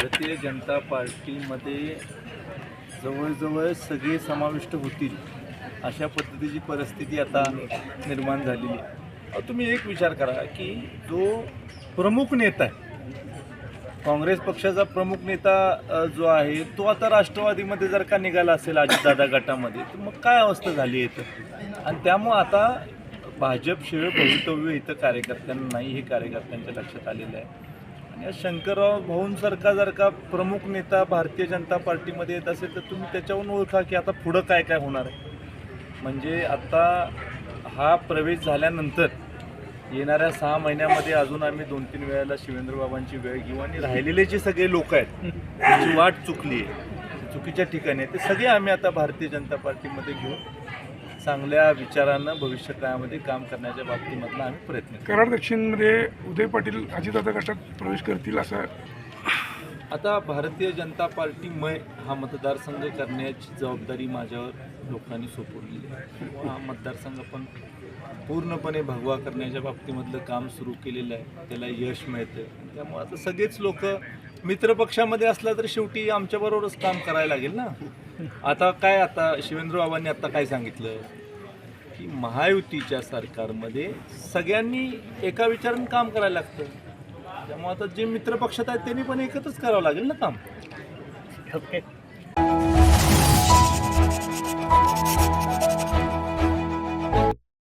भारतीय जनता पार्टीमध्ये जवळजवळ सगळे समाविष्ट होतील अशा पद्धतीची परिस्थिती आता निर्माण झालेली आहे. तुम्ही एक विचार करा की जो प्रमुख नेता आहे काँग्रेस पक्षाचा प्रमुख नेता जो आहे तो आता राष्ट्रवादीमध्ये जर का निघाला असेल अजितदादा गटामध्ये तर मग काय अवस्था झाली इथं? आणि त्यामुळं आता भाजपशिवाय भवितव्य इथं कार्यकर्त्यांना नाही हे कार्यकर्त्यांच्या लक्षात आलेलं आहे. आणि या शंकरराव भाऊंसारखा जर का प्रमुख नेता भारतीय जनता पार्टीमध्ये येत असेल तर तुम्ही त्याच्यावरून ओळखा की आता पुढं काय काय होणार आहे. म्हणजे आता हा प्रवेश झाल्यानंतर येणाऱ्या सहा महिन्यामध्ये अजून आम्ही दोन तीन वेळेला शिवेंद्रबाबांची वेळ घेऊ आणि राहिलेले जे सगळे लोक आहेत त्याची वाट चुकली आहे. चुकीच्या ठिकाणी आहे. ते सगळे आम्ही आता भारतीय जनता पार्टीमध्ये घेऊन चांगल्या विचारानं भविष्य काळामध्ये काम करण्याच्या बाबतीमधला आम्ही प्रयत्न करू. कराड दक्षिणमध्ये उदय पाटील अजितदादा गटात प्रवेश करतील असं आता भारतीय जनता पार्टीमय हा मतदारसंघ करण्याची जबाबदारी माझ्यावर लोकांनी सोपवलेली आहे. हा मतदारसंघ पण पूर्णपणे भगवा करण्याच्या बाबतीमधलं काम सुरू केलेलं आहे. त्याला यश मिळतं त्यामुळे आता सगळेच लोक मित्रपक्षामध्ये असला तर शेवटी आमच्याबरोबरच काम करायला लागेल ना. आता काय आता शिवेंद्र बाबांनी आता काय सांगितलं? की महायुतीच्या सरकारमध्ये सगळ्यांनी एका विचारानं काम करायला लागतं. त्यामुळे आता जे मित्रपक्षात आहेत त्यांनी पण एकत्रच करावं लागेल ना काम?